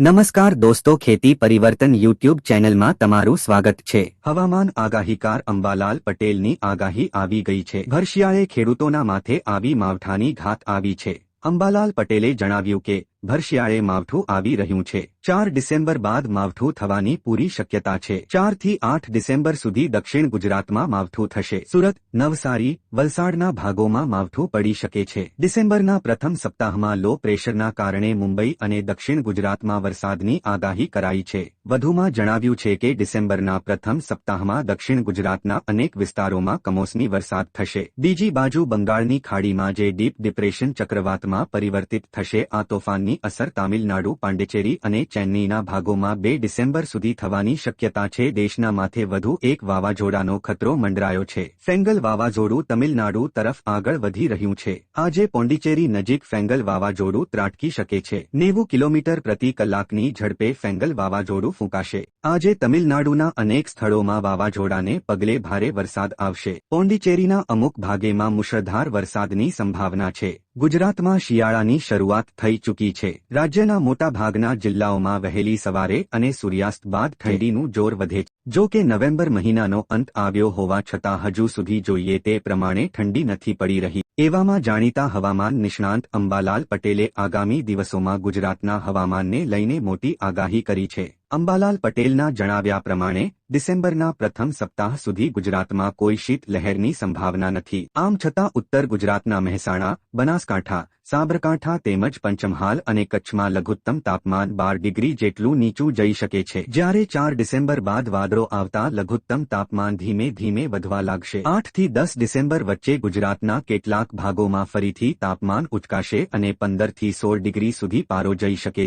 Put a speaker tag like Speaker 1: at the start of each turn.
Speaker 1: નમસ્કાર દોસ્તો, ખેતી પરિવર્તન યુટ્યુબ ચેનલમાં તમારું સ્વાગત છે. હવામાન આગાહીકાર અંબાલાલ પટેલની આગાહી આવી ગઈ છે. ભરશિયાળે ખેડૂતોના માથે આવી માવઠાની ઘાત આવી છે. અંબાલાલ પટેલે જણાવ્યું કે ભરશિયાળે માવઠું આવી રહ્યું છે. ચાર ડિસેમ્બર બાદ માવઠું થવાની પૂરી શક્યતા છે. ચારથી આઠ ડિસેમ્બર સુધી દક્ષિણ ગુજરાતમાં માવઠું થશે. સુરત, નવસારી, વલસાડના ભાગોમાં માવઠું પડી શકે છે. ડિસેમ્બરના પ્રથમ સપ્તાહમાં લો પ્રેશરના કારણે મુંબઈ અને દક્ષિણ ગુજરાતમાં વરસાદની આગાહી કરાઈ છે. વધુમાં જણાવ્યું છે કે ડિસેમ્બરના પ્રથમ સપ્તાહમાં દક્ષિણ ગુજરાતના અનેક વિસ્તારોમાં કમોસમી વરસાદ થશે. બીજી બાજુ બંગાળની ખાડીમાં જે ડીપ ડિપ્રેશન ચક્રવાતમાં પરિવર્તિત થશે, આ તોફાનની અસર તામિલનાડુ, પાંડિચેરી અને ચેન્નઈના ભાગોમાં બે ડિસેમ્બર સુધી થવાની શક્યતા છે. દેશના માથે વધુ એક વાવાઝોડાનો ખતરો મંડરાયો છે. ફેંગલ વાવાઝોડું તમિલનાડુ તરફ આગળ વધી રહ્યું છે. આજે પોંડિચેરી નજીક ફેંગલ વાવાઝોડું ત્રાટકી શકે છે. નેવું કિલોમીટર પ્રતિ કલાકની ઝડપે ફેંગલ વાવાઝોડું ફૂંકાશે. આજે તમિલનાડુના અનેક સ્થળોમાં વાવાઝોડાને પગલે ભારે વરસાદ આવશે. પોંડિચેરીના અમુક ભાગેમાં મુશળધાર વરસાદની સંભાવના છે. ગુજરાતમાં શિયાળાની શરૂઆત થઈ ચૂકી છે. રાજ્યના મોટાભાગના જિલ્લાઓમાં વહેલી સવારે અને સૂર્યાસ્ત બાદ ઠંડીનું જોર વધે છે. જો કે નવેમ્બર મહિનાનો અંત આવ્યો હોવા છતાં હજુ સુધી જોઈએ તે પ્રમાણે ઠંડી નથી પડી રહી. એવામાં જાણીતા હવામાન નિષ્ણાંત અંબાલાલ પટેલે આગામી દિવસોમાં ગુજરાતના હવામાનને લઈને મોટી આગાહી કરી છે. અંબાલાલ પટેલના જણાવ્યા પ્રમાણે, ડિસેમ્બરના પ્રથમ સપ્તાહ સુધી ગુજરાતમાં કોઈ શીત લહેરની સંભાવના નથી. આમ છતાં ઉત્તર ગુજરાતના મહેસાણા, બનાસકાંઠા, સાબરકાંઠા તેમજ પંચમહાલ અને કચ્છમાં લઘુત્તમ તાપમાન બાર ડિગ્રી જેટલું નીચું જઈ શકે છે. જ્યારે ચાર ડિસેમ્બર બાદ વાદળો આવતા લઘુત્તમ તાપમાન ધીમે ધીમે વધવા લાગશે. આઠથી દસ ડિસેમ્બર વચ્ચે ગુજરાતના કેટલાક ભાગોમાં ફરીથી તાપમાન ઉચકાશે અને પંદરથી સોળ ડિગ્રી સુધી પારો જઈ શકે